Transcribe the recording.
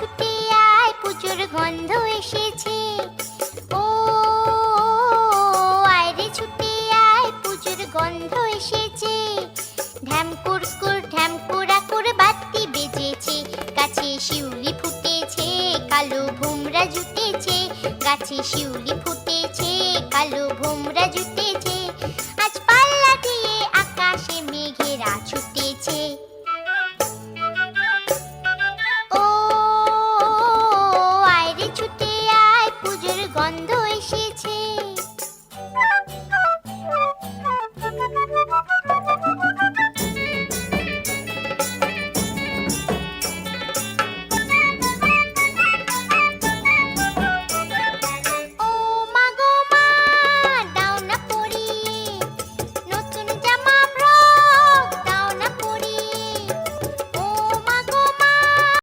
ছুটে আয় পুজোর গন্ধ এসেছে। ও, আয় রে ছুটে আয় পুজোর গন্ধ এসেছে। ঢ্যামকুর কুর ঢ্যামকুরা কুর বাতি বেজেছে। গাছে শিউলি ফুটেছে, কালো ভোমরা জুটেছে। গাছে শিউলি ফুটেছে, কালো ভোমরা জুটেছে। আজ পাল্লা দিয়ে আকাশে মেঘেরা ছুটে